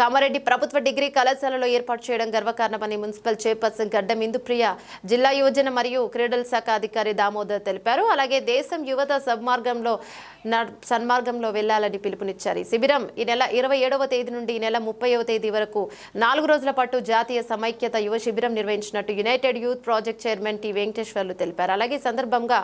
కామారెడ్డి ప్రభుత్వ డిగ్రీ కళాశాలలో ఏర్పాటు చేయడం గర్వకారణమని మున్సిపల్ చైర్పర్సన్ గడ్డం ఇందుప్రియ జిల్లా యువజన మరియు క్రీడల శాఖ అధికారి దామోదర్ తెలిపారు. అలాగే దేశం యువత సన్మార్గంలో సన్మార్గంలో వెళ్ళాలని పిలుపునిచ్చారు. ఈ శిబిరం ఈ నెల ఇరవై ఏడవ తేదీ నుండి ఈ నెల ముప్పైవ తేదీ వరకు నాలుగు రోజుల పాటు జాతీయ సమైక్యత యువ శిబిరం నిర్వహించినట్టు united youth project chairman T Venkateswarlu తెలిపారు. అలాగే సందర్భంగా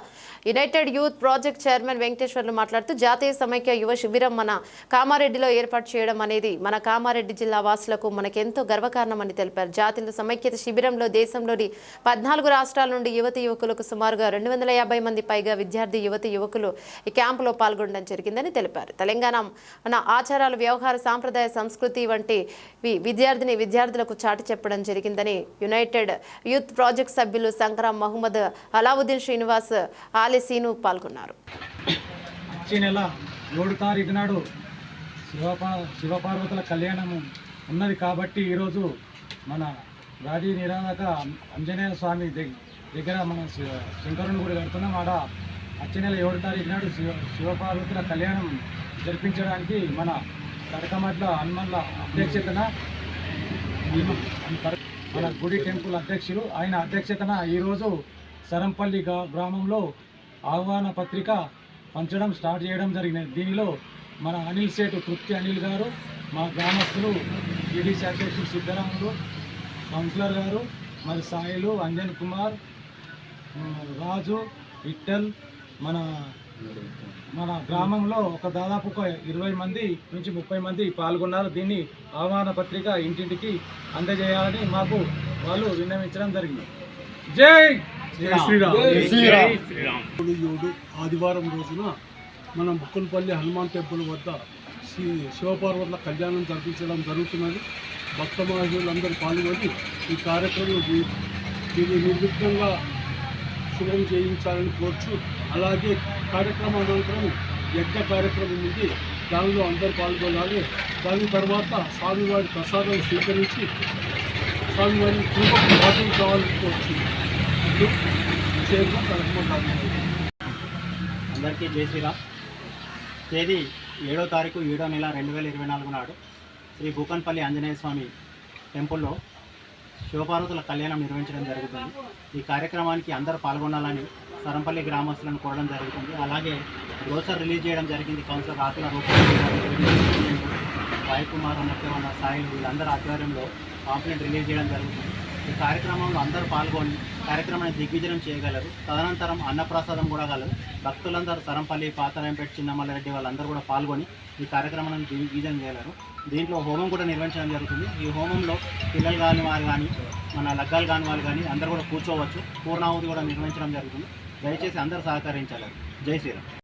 united youth project chairman Venkateswarlu మాట్లాడుతూ జాతీయ సమైక్య యువ శిబిరం మన కామారెడ్డిలో ఏర్పాటు చేయడం అనేది మన కామారెడ్డి జిల్లా వాసులకు మనకెంతో గర్వకారణమని తెలిపారు. జాతీయ సమైక్యత శిబిరంలో దేశంలోని పద్నాలుగు రాష్ట్రాల నుండి యువతి యువకులకు సుమారుగా రెండు వందల యాభై మంది పైగా విద్యార్థి యువతి యువకులు ఈ క్యాంపులో పాల్గొనడం జరిగిందని తెలిపారు. తెలంగాణ మన ఆచారాలు వ్యవహార సాంప్రదాయ సంస్కృతి వంటి విద్యార్థిని విద్యార్థులకు చాటి చెప్పడం జరిగిందని యునైటెడ్ యూత్ ప్రాజెక్ట్ సభ్యులు సంక్రామ్ మహమ్మద్ అలావుద్దీన్ శ్రీనివాస్ ఆలిసీను పాల్గొన్నారు. వచ్చే నెల ఏడు తారీఖు నాడు శివపా శివపార్వతుల కళ్యాణము ఉన్నది కాబట్టి ఈరోజు మన రాజీ నిరాధక ఆంజనేయ స్వామి దగ్గర మన శివ శంకరుని గుడి కడుతున్నాం. ఆడ వచ్చే నెల ఏడు తారీఖు నాడు శివ శివపార్వతుల కళ్యాణం జరిపించడానికి మన తడకమట్ల హనుమన్ల అధ్యక్షతన మన గుడి టెంపుల్ అధ్యక్షులు. ఆయన అధ్యక్షతన ఈరోజు సరంపల్లి గ్రామంలో ఆహ్వాన పత్రిక పంచడం స్టార్ట్ చేయడం జరిగినది. దీనిలో మన అనిల్ సేటు తృప్తి అనిల్ గారు మా గ్రామస్తులు ఈడీసీ అధ్యక్షులు సిద్ధరాములు కౌన్సిలర్ గారు మరి సాయిలు అంజన్ కుమార్ రాజు విఠల్ మన మన గ్రామంలో ఒక దాదాపు ఒక ఇరవై మంది నుంచి ముప్పై మంది పాల్గొన్నారు దీన్ని ఆహ్వాన పత్రిక ఇంటింటికి అందజేయాలని మాకు వాళ్ళు విన్నవించడం జరిగింది జై జై శ్రీరామ్ ఏడు ఆదివారం రోజున మనం బుక్కనపల్లి హనుమాన్ టెంపుల్ వద్ద శ్రీ శివపార్వతుల కళ్యాణం జరిపించడం జరుగుతున్నది. భక్త మహిళలందరూ పాల్గొని ఈ కార్యక్రమం దీన్ని నిర్విఘ్నంగా శుభం చేయించాలని కోరుచు అలాగే కార్యక్రమం అనంతరం యజ్ఞ కార్యక్రమం ఉంది. దానిలో అందరూ పాల్గొనాలి. దాని తర్వాత స్వామివారి ప్రసాదం స్వీకరించి స్వామివారి కృపకు పాటలు కావాలని కోరుచు ఇది కార్యక్రమం అందరికీ జై శ్రీరామ్. తేదీ ఏడో తారీఖు ఏడో నెల రెండు వేల ఇరవై నాలుగు నాడు శ్రీ భూకన్పల్లి ఆంజనేయ స్వామి టెంపుల్లో శివపార్వతుల కళ్యాణం నిర్వహించడం జరుగుతుంది. ఈ కార్యక్రమానికి అందరూ పాల్గొనాలని సరంపల్లి గ్రామస్తులను కోరడం జరుగుతుంది. అలాగే బ్రోచర్ రిలీజ్ చేయడం జరిగింది. కౌన్సిలర్ రాతుల రూపాయలు వాయు కుమార్ అన్నట్టు సాయి వీళ్ళందరూ ఆధ్వర్యంలో పాంప్లెట్ రిలీజ్ చేయడం జరుగుతుంది. ఈ కార్యక్రమంలో అందరూ పాల్గొని కార్యక్రమాన్ని దిగ్విజయం చేయగలరు. తదనంతరం అన్నప్రసాదం కూడా గలరు భక్తులందరూ సరంపల్లి పాతరాయంపేట చిన్నమల్లారెడ్డి వాళ్ళందరూ కూడా పాల్గొని ఈ కార్యక్రమాన్ని దిగ్విజయం చేయగలరు. దీంట్లో హోమం కూడా నిర్వహించడం జరుగుతుంది. ఈ హోమంలో పిల్లలు కాని వారు కానీ మన లగ్గాలు కాని వాళ్ళు కానీ అందరూ కూడా కూర్చోవచ్చు. పూర్ణాహుతి కూడా నిర్వహించడం జరుగుతుంది. దయచేసి అందరూ సహకరించాలి. జై శ్రీరామ్.